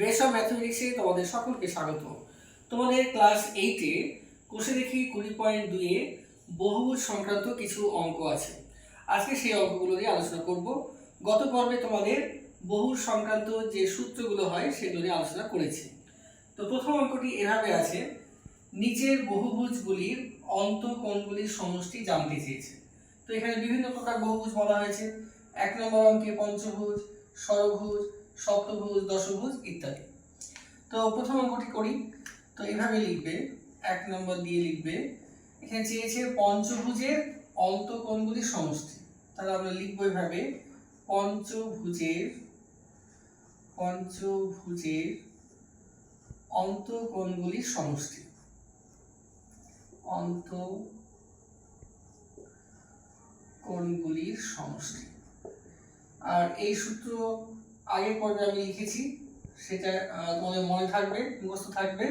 Base of ম্যাথমেটিক্সে তোমাদের সকলকে স্বাগত। তোমাদের ক্লাস এইটে কোষে দেখি কুড়ি পয়েন্ট দুইয়ে বহুভুজ সংক্রান্ত কিছু অঙ্ক আছে। আজকে সেই অঙ্কগুলো নিয়ে আলোচনা করব। গত পর্বে তোমাদের বহু সংক্রান্ত যে সূত্রগুলো হয় সেগুলো নিয়ে আলোচনা করেছি। তো প্রথম অঙ্কটি এভাবে আছে, নিচের বহুভুজগুলির অন্তঃকোণগুলির সমষ্টি জানতে চেয়েছে। তো এখানে বিভিন্ন প্রকার বহুভুজ বলা হয়েছে। এক নম্বর অঙ্কে পঞ্চভুজ ষড়ভুজ সপ্তভুজ, দশভুজ ইত্যাদি। তো প্রথম অঙ্কটি করি। তো এভাবে লিখবে, এক নম্বর দিয়ে লিখবে, এখানে চেয়েছে পঞ্চভুজের অন্তঃকোণগুলির সমষ্টি। তাহলে আমরা লিখব এভাবে, পঞ্চভুজের পঞ্চভুজের অন্তঃকোণগুলির সমষ্টি। অন্ত কোণগুলির সমষ্টি। আর এই সূত্র আগের পর্বে আমি লিখেছি, সেটা তোমাদের মনে থাকবে, মুখস্থ থাকবে,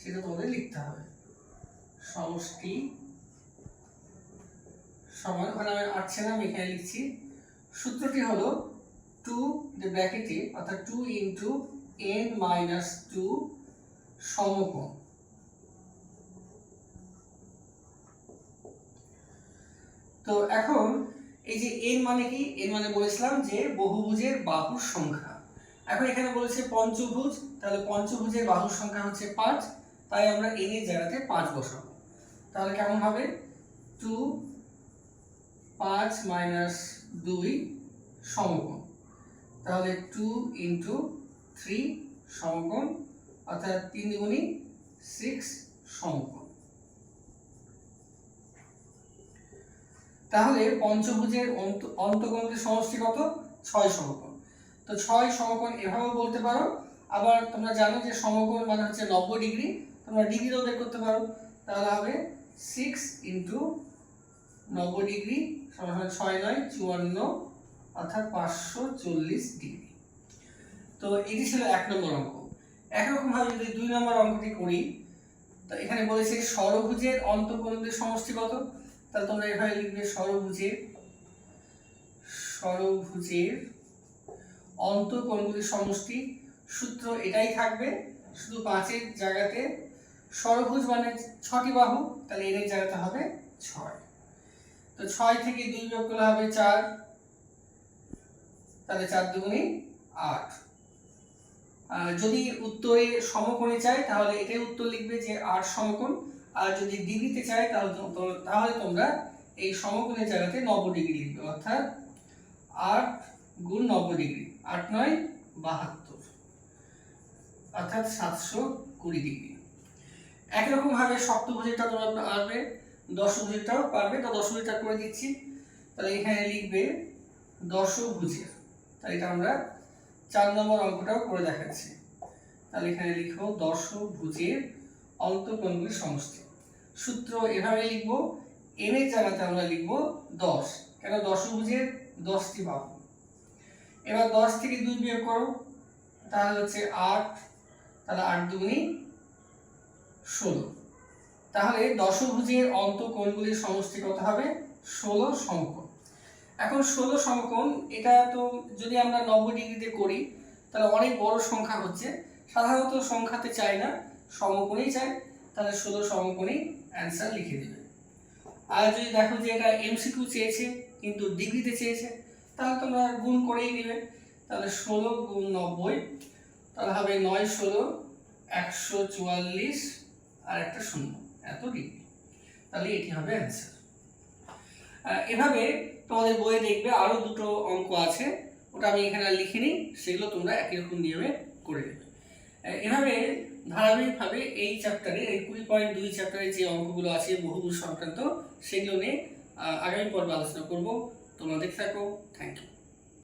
সেটা তোমাদের লিখতে হবে। সমষ্টি, সমান, ওখানে আমি আসছে না আমি এখানে লিখছি। সূত্রটি হলো টু, যে ব্র্যাকেটে অর্থাৎ two into n minus two সমকোণ। তো এখন এই যে এন মানে কি? এন মানে বলেছিলাম যে বহুভুজের বাহুর সংখ্যা। এখন এখানে বলেছে পঞ্চভুজ, তাহলে পঞ্চভুজের বাহুর সংখ্যা হচ্ছে পাঁচ, তাই আমরা এন এর জায়গাতে পাঁচ বসাবো। তাহলে কেমন হবে? টু পাঁচ মাইনাস দুই সমকোণ। তাহলে টু ইন্টু থ্রি সমকোণ, অর্থাৎ তিন দুগুণি সিক্স সমকোণ। তাহলে পঞ্চভুজের অন্ত- অন্তঃকোণের সমষ্টি কত? ছয় সমকোণ। তো ছয় সমকোণ এভাবেও বলতে পারো। আবার তোমরা জানো যে সমকোণ মানে হচ্ছে নব্বই ডিগ্রি। তোমরা ডিগ্রিও বের করতে পারো। তাহলে হবে সিক্স ইন্টু নব্বই ডিগ্রি সমান ছয় নয়, চুয়ান্ন, অর্থাৎ পাঁচশো চল্লিশ ডিগ্রি। তো এটি ছিল এক নম্বর অঙ্ক। একরকমভাবে যদি দুই নম্বর অঙ্কটি করি, তো এখানে বলেছে ষড়ভুজের অন্তঃকোণের সমষ্টি কত? তাহলে তোমরা এভাবে লিখবে সমষ্টি। সূত্র এটাই থাকবে, শুধু পাঁচের জায়গাতে। মানে ছটি বাহু, তাহলে এর জায়গাতে হবে ছয়। তো ছয় থেকে দুই করলে হবে চার, তাহলে চার দুগুণে আট। যদি উত্তরে সমকোণে চাই, তাহলে এটাই উত্তর লিখবে যে আট সমকোণ। আর যদি ডিগ্রিতে চাই তাহলে তাহলে তোমরা এই সমকোণের জায়গাতে নব্বই ডিগ্রি লিখবে, অর্থাৎ আট গুণ নব্বই ডিগ্রি আট নয়, বাহাত্তর। অর্থাৎ সাতশো কুড়ি ডিগ্রি একরকম ভাবে সপ্তভুজেরটা তোমরা পারবে, দশভুজেরটাও পারবে। তো দশভুজেরটা করে দিচ্ছি। তাহলে এখানে লিখবে দশভুজের। তাহলে এটা আমরা চার নম্বর অঙ্কটাও করে দেখাচ্ছি। তাহলে এখানে লিখব দশভুজের অন্তঃকোণগুলির সমষ্টি। সূত্র এভাবে লিখব এন এর জায়গাতে আমরা লিখব দশ। কেন দশভুজের দশটি বাহু এবার দশ থেকে দুই বিয়োগ করো, তাহলে হচ্ছে আট, তাহলে আট দুগুণি ষোলো। তাহলে দশভুজের অন্তঃকোণগুলির সমষ্টি কত হবে? ষোলো সমকোণ। এখন ষোলো সমকোণ, এটা তো যদি আমরা নব্বই ডিগ্রিতে করি, তাহলে অনেক বড় সংখ্যা হচ্ছে। সাধারণত সংখ্যাতে চাই না। সমকোণেই চাই, তাহলে ষোলো সমকোণেই অ্যান্সার লিখে দেবে। আর যদি দেখো যে এটা এমসিকিউ চেয়েছে, কিন্তু ডিগ্রিতে চেয়েছে, তাহলে তোমরা গুণ করেই নেবে। তাহলে ষোলো গুণ নব্বই, তাহলে হবে নয় ষোলো, একশো চুয়াল্লিশ, আর একটা শূন্য। এত ডিগ্রি তাহলে এটি হবে অ্যান্সার এভাবে তোমাদের বইয়ে দেখবে আরও দুটো অঙ্ক আছে, ওটা আমি এখানে লিখিনি, সেগুলো তোমরা একই রকম নিয়মে করে দেবে এভাবে ধারাবাহিকভাবে এই চ্যাপ্টারে এই কুড়ি পয়েন্ট দুই চ্যাপ্টারে যে অঙ্কগুলো আছে, বহুভুজ সংক্রান্ত, সেগুলো নিয়ে আগামী পর্ব আলোচনা করব। তোমরা দেখতে থাকো। Thank you